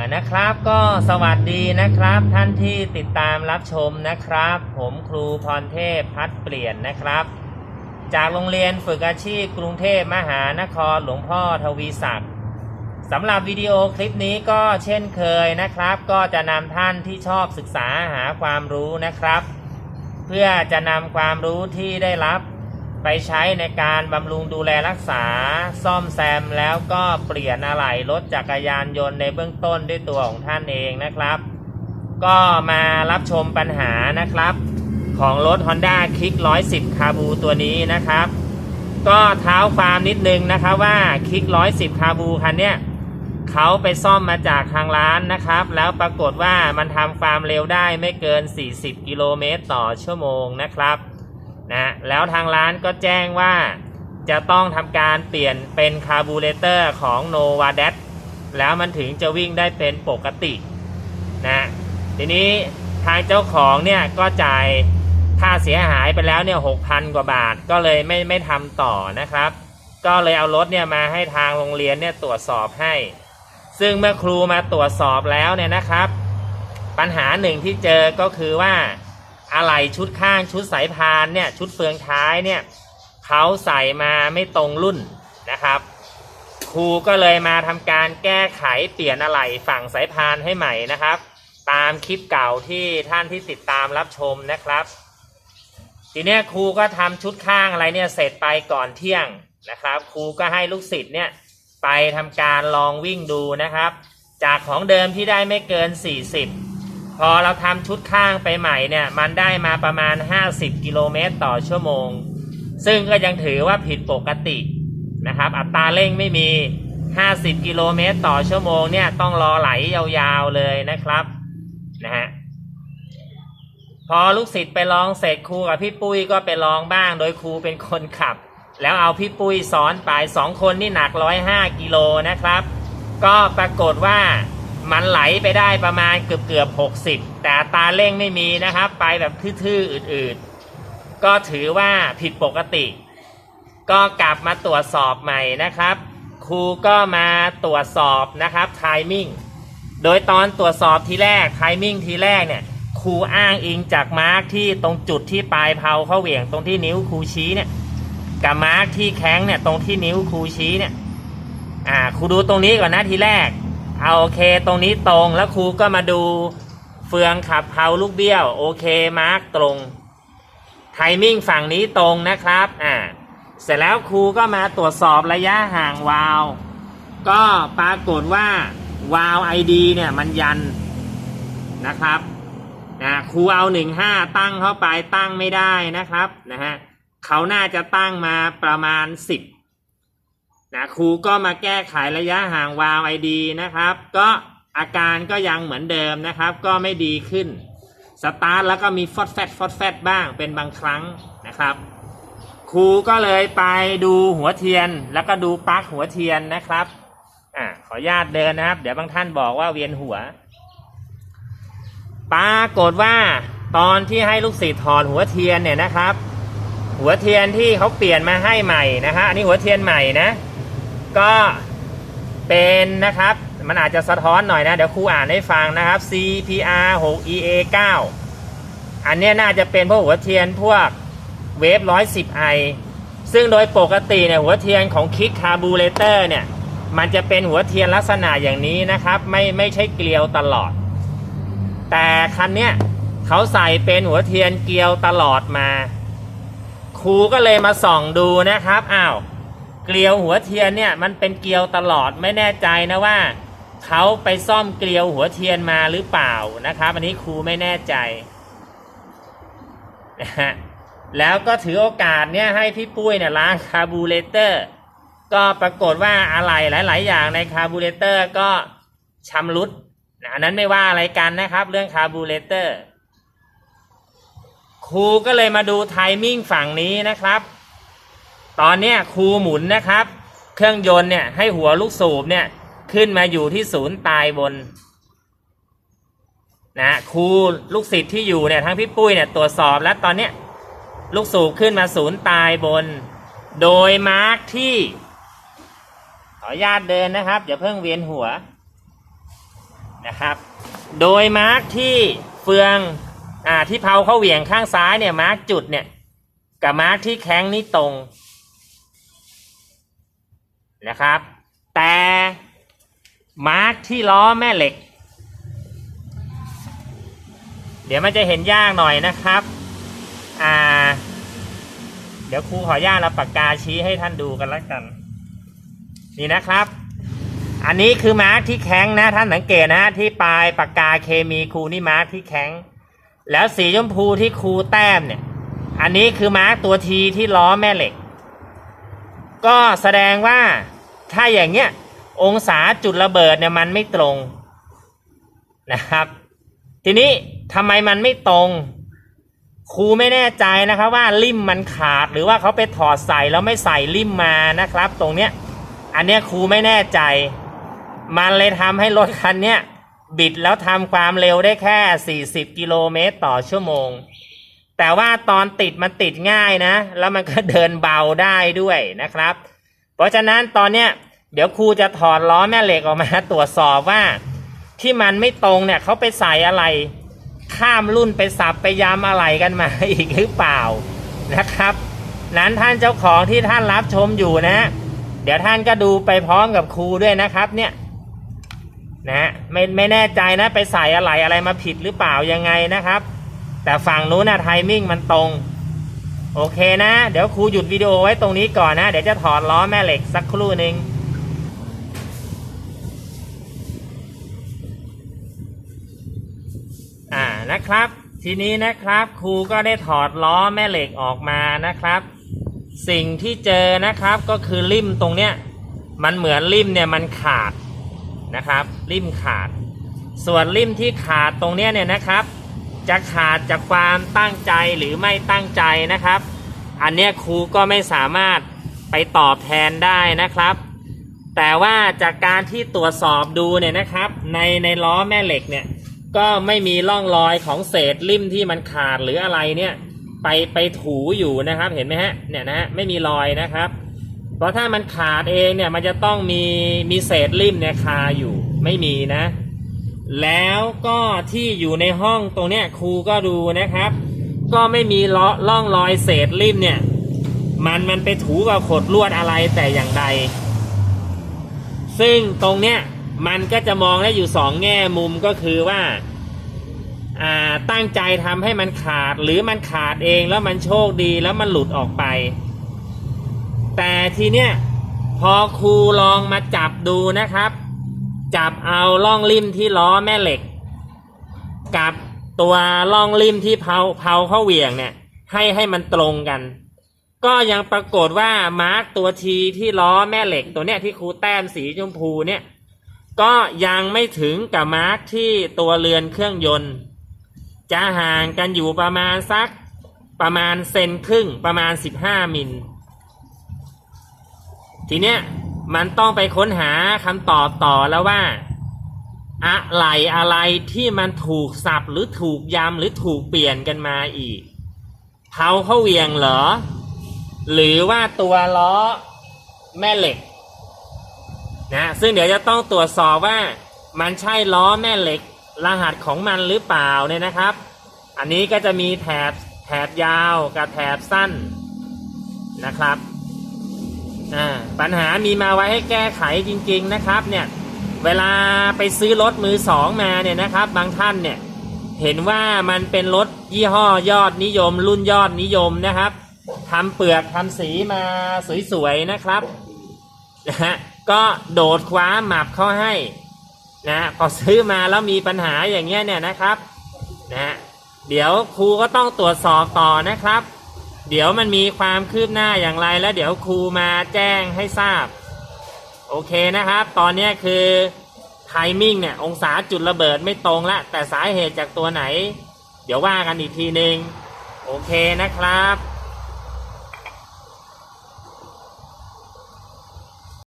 อ่านะครับก็สวัสดีนะครับ ท่านที่ติดตามรับชมนะครับ ผมครูพรเทพพัดเปลี่ยนนะครับ จากโรงเรียนฝึกอาชีพกรุงเทพมหานครหลวงพ่อทวีศักดิ์สำหรับวิดีโอคลิปนี้ก็เช่นเคยนะครับ ก็จะนำท่านที่ชอบศึกษาหาความรู้นะครับ เพื่อจะนำความรู้ที่ได้รับ ไปใช้ในการบำรุงดูแลรักษาซ่อมแซมแล้วก็เปลี่ยนอะไหล่รถจักรยานยนต์ในเบื้องต้นด้วยตัวของท่านเองนะครับ ก็มารับชมปัญหานะครับ ของรถ Honda Kick 110คาบูตัวนี้นะครับ ก็เท้าความนิดนึงนะครับว่า Kick 110คาบูคันเนี้ยเขาไปซ่อมมาจากทางร้านนะครับ แล้วปรากฏว่ามันทำความเร็วได้ไม่เกิน 40 กิโลเมตรต่อชั่วโมงนะครับ นะแล้วทางร้านก็แจ้งว่าจะต้องทำการเปลี่ยนเป็นคาร์บูเรเตอร์ของ n o v a d e t แล้วมันถึงจะวิ่งได้เป็นปกตินะทีนี้ทางเจ้าของเนี่ยก็จ่ายค่าเสียหายไปแล้วเนี่ยหกพันกว่าบาทก็เลยไม่ไม่ทำต่อนะครับ ก็เลยเอารถเนี่ยมาให้ทางโรงเรียนเนี่ยตรวจสอบให้ ซึ่งเมื่อครูมาตรวจสอบแล้วเนี่ยนะครับ ปัญหาหนึ่งที่เจอก็คือว่า อะไหล่ชุดข้างชุดสายพานเนี่ยชุดเฟืองท้ายเนี่ยเขาใส่มาไม่ตรงรุ่นนะครับ ครูก็เลยมาทำการแก้ไขเปลี่ยนอะไหล่ฝั่งสายพานให้ใหม่นะครับ ตามคลิปเก่าที่ท่านที่ติดตามรับชมนะครับ ทีนี้ครูก็ทำชุดข้างอะไรเนี่ยเสร็จไปก่อนเที่ยงนะครับ ครูก็ให้ลูกศิษย์เนี่ยไปทำการลองวิ่งดูนะครับ จากของเดิมที่ได้ไม่เกิน 40 พอเราทำชุดข้างไปใหม่เนี่ย มันได้มาประมาณ 50 กิโลเมตรต่อชั่วโมง ซึ่งก็ยังถือว่าผิดปกตินะครับ อัตราเร่งไม่มี 50 กิโลเมตรต่อชั่วโมงเนี่ย ต้องรอไหลยาวๆเลยนะครับนะฮะพอลูกศิษย์ไปลองเสร็จครูกับพี่ปุ้ยก็ไปลองบ้าง โดยครูเป็นคนขับ แล้วเอาพี่ปุ้ยสอนไปสองคนนี่หนักร้อยห้ากิโลนะครับ ก็ปรากฏว่า มันไหลไปได้ประมาณเกือบเกือบหกสิบแต่ตาเร่งไม่มีนะครับ ไปแบบทื่อๆอืดๆ ก็ถือว่าผิดปกติ ก็กลับมาตรวจสอบใหม่นะครับ ครูก็มาตรวจสอบนะครับไทมิ่งโดยตอนตรวจสอบทีแรกไทมิ่งทีแรกเนี่ยครูอ้างอิงจากมาร์กที่ตรงจุดที่ปลายเพาเขาเหวี่ยงตรงที่นิ้วครูชี้เนี่ยกับมาร์กที่แข้งเนี่ยตรงที่นิ้วครูชี้เนี่ยอ่าครูดูตรงนี้ก่อนนะทีแรก เอาโอเค ตรงนี้ตรงแล้วครูก็มาดูเฟืองขับเพาลูกเบี้ยว โอเคมาร์กตรงไทมิ่งฝั่งนี้ตรงนะครับอ่าเสร็จแล้วครูก็มาตรวจสอบระยะห่างวาล์วก็ปรากฏว่าวาล์วไอดีเนี่ยมันยันนะครับนะครูเอาหนึ่งห้าตั้งเข้าไปตั้งไม่ได้นะครับนะฮะเขาน่าจะตั้งมาประมาณสิบ นะครูก็มาแก้ไขระยะห่างวาวไอดีนะครับ ก็อาการก็ยังเหมือนเดิมนะครับ ก็ไม่ดีขึ้น สตาร์ทแล้วก็มีฟอดแฟตฟอดแฟตบ้างเป็นบางครั้งนะครับ ครูก็เลยไปดูหัวเทียนแล้วก็ดูปลั๊กหัวเทียนนะครับอ่าขออนุญาตเดินนะครับ เดี๋ยวบางท่านบอกว่าเวียนหัวปรากฏว่าตอนที่ให้ลูกศิษย์ถอดหัวเทียนเนี่ยนะครับ หัวเทียนที่เขาเปลี่ยนมาให้ใหม่นะฮะอันนี้หัวเทียนใหม่นะ ก็เป็นนะครับ มันอาจจะสะท้อนหน่อยนะ เดี๋ยวครูอ่านให้ฟังนะครับ CPR 6 EA 9 อันนี้น่าจะเป็นพวกหัวเทียนพวกเวฟ110ไอซึ่งโดยปกติเนี่ยหัวเทียนของคิกคาบูเลเตอร์เนี่ย มันจะเป็นหัวเทียนลักษณะอย่างนี้นะครับ ไม่ไม่ใช่เกลียวตลอด แต่คันเนี้ยเขาใส่เป็นหัวเทียนเกลียวตลอดมา ครูก็เลยมาส่องดูนะครับอ้าว เกลียวหัวเทียนเนี่ยมันเป็นเกลียวตลอดไม่แน่ใจนะว่าเขาไปซ่อมเกลียวหัวเทียนมาหรือเปล่านะครับ อันนี้ครูไม่แน่ใจนะฮะแล้วก็ถือโอกาสเนี่ยให้พี่ปุ้ยเนี่ยล้างคาร์บูเรเตอร์ ก็ปรากฏว่าอะไรหลาย ๆ อย่างในคาร์บูเรเตอร์ก็ชำรุดอันนั้นไม่ว่าอะไรกันนะครับ เรื่องคาร์บูเรเตอร์ครูก็เลยมาดูไทมิ่งฝั่งนี้นะครับ ตอนเนี้ยครูหมุนนะครับ เครื่องยนต์เนี่ยให้หัวลูกสูบเนี่ยขึ้นมาอยู่ที่ศูนย์ตายบนนะครูลูกศิษย์ที่อยู่เนี่ยทั้งพี่ปุ้ยเนี่ยตรวจสอบแล้วตอนเนี้ยลูกสูบขึ้นมาศูนย์ตายบน โดยมาร์กที่ ขออนุญาตเดินนะครับอย่าเพิ่งเวียนหัวนะครับ โดยมาร์กที่เฟืองอ่าที่เผาเข้าเหวี่ยงข้างซ้ายเนี่ยมาร์กจุดเนี่ยกับมาร์กที่แข้งนี่ตรง นะครับ แต่มาร์กที่ล้อแม่เหล็ก เดี๋ยวมันจะเห็นยากหน่อยนะครับอ่าเดี๋ยวครูขออนุญาตเอาปากกาชี้ให้ท่านดูกันแล้วกัน นี่นะครับ อันนี้คือมาร์กที่แข็งนะท่านสังเกตนะที่ปลายปากกาเคมีครูนี่มาร์กที่แข็ง แล้วสีชมพูที่ครูแต้มเนี่ย อันนี้คือมาร์กตัวทีที่ล้อแม่เหล็ก ก็แสดงว่าถ้าอย่างเงี้ยองศาจุดระเบิดเนี่ยมันไม่ตรงนะครับ ทีนี้ทำไมมันไม่ตรง ครูไม่แน่ใจนะครับว่าลิมมันขาดหรือว่าเขาไปถอดใส่แล้วไม่ใส่ลิมมานะครับ ตรงเนี้ยอันเนี้ยครูไม่แน่ใจ มันเลยทำให้รถคันเนี้ยบิดแล้วทำความเร็วได้แค่ 40 กิโลเมตรต่อชั่วโมง แต่ว่าตอนติดมันติดง่ายนะ แล้วมันก็เดินเบาได้ด้วยนะครับ เพราะฉะนั้นตอนเนี้ยเดี๋ยวครูจะถอดล้อแม่เหล็กออกมาตรวจสอบว่า ที่มันไม่ตรงเนี่ยเขาไปใส่อะไร ข้ามรุ่นไปสับไปย้ำอะไรกันมาอีกหรือเปล่านะครับ นั้นท่านเจ้าของที่ท่านรับชมอยู่นะ เดี๋ยวท่านก็ดูไปพร้อมกับครูด้วยนะครับเนี่ยนะไม่ไม่แน่ใจนะไปใส่อะไรอะไรมาผิดหรือเปล่ายังไงนะครับ แต่ฝั่งนู้นนะไทมิ่งมันตรง โอเคนะ เดี๋ยวครูหยุดวิดีโอไว้ตรงนี้ก่อนนะ เดี๋ยวจะถอดล้อแม่เหล็กสักครู่หนึ่งอ่านะครับ ทีนี้นะครับครูก็ได้ถอดล้อแม่เหล็กออกมานะครับ สิ่งที่เจอนะครับก็คือริมตรงเนี้ยมันเหมือนริมเนี่ยมันขาดนะครับริมขาด ส่วนริมที่ขาดตรงเนี้ยเนี่ยนะครับ จะขาดจากความตั้งใจหรือไม่ตั้งใจนะครับ อันเนี้ยครูก็ไม่สามารถไปตอบแทนได้นะครับ แต่ว่าจากการที่ตรวจสอบดูเนี่ยนะครับ ในในล้อแม่เหล็กเนี่ยก็ไม่มีร่องรอยของเศษริมที่มันขาดหรืออะไรเนี่ยไปไปถูอยู่นะครับเห็นไหมฮะเนี่ยนะฮะไม่มีรอยนะครับ เพราะถ้ามันขาดเองเนี่ยมันจะต้องมีมีเศษริมเนี่ยคาอยู่ไม่มีนะ แล้วก็ที่อยู่ในห้องตรงเนี้ยครูก็ดูนะครับ ก็ไม่มีล้อร่องรอยเศษริมเนี่ย มันมันไปถูกับขดลวดอะไรแต่อย่างใด ซึ่งตรงเนี้ยมันก็จะมองได้อยู่สองแง่มุมก็คือว่าอ่าตั้งใจทำให้มันขาดหรือมันขาดเองแล้วมันโชคดีแล้วมันหลุดออกไป แต่ทีเนี้ยพอครูลองมาจับดูนะครับ จับเอาล่องริมที่ล้อแม่เหล็ก กับตัวล่องริมที่เผาเผาเข้าเหวี่ยงเนี่ย ให้ให้มันตรงกัน ก็ยังปรากฏว่ามาร์กตัวทีที่ล้อแม่เหล็กตัวเนี้ยที่ครูแต้มสีชมพูเนี่ยก็ยังไม่ถึงกับมาร์กที่ตัวเรือนเครื่องยนต์ จะห่างกันอยู่ประมาณสักประมาณเซนครึ่งประมาณ 15 มิลทีเนี้ย มันต้องไปค้นหาคำตอบต่อแล้วว่า อะไรอะไรที่มันถูกสับหรือถูกยำหรือถูกเปลี่ยนกันมาอีกเท้าเข้าเวียงเหรอ หรือว่าตัวล้อแม่เหล็กนะซึ่งเดี๋ยวจะต้องตรวจสอบว่ามันใช่ล้อแม่เหล็ก รหัสของมันหรือเปล่าเนี่ยนะครับ อันนี้ก็จะมีแถบแถบยาวกับแถบสั้นนะครับ ปัญหามีมาไว้ให้แก้ไขจริง ๆนะครับ เนี่ย เวลาไปซื้อรถมือสองมาเนี่ยนะครับ บางท่านเนี่ย เห็นว่ามันเป็นรถยี่ห้อยอดนิยม รุ่นยอดนิยมนะครับทำเปลือกทำสีมาสวยๆนะครับนะฮะก็โดดคว้าหมับเข้าให้นะพอซื้อมาแล้วมีปัญหาอย่างเงี้ยเนี่ยนะครับนะเดี๋ยวครูก็ต้องตรวจสอบต่อนะครับ เดี๋ยวมันมีความคืบหน้าอย่างไรแล้วเดี๋ยวครูมาแจ้งให้ทราบ โอเคนะครับ ตอนนี้คือไทมิ่งเนี่ย องศาจุดระเบิดไม่ตรงละ แต่สาเหตุจากตัวไหน เดี๋ยวว่ากันอีกทีหนึ่งโอเคนะครับ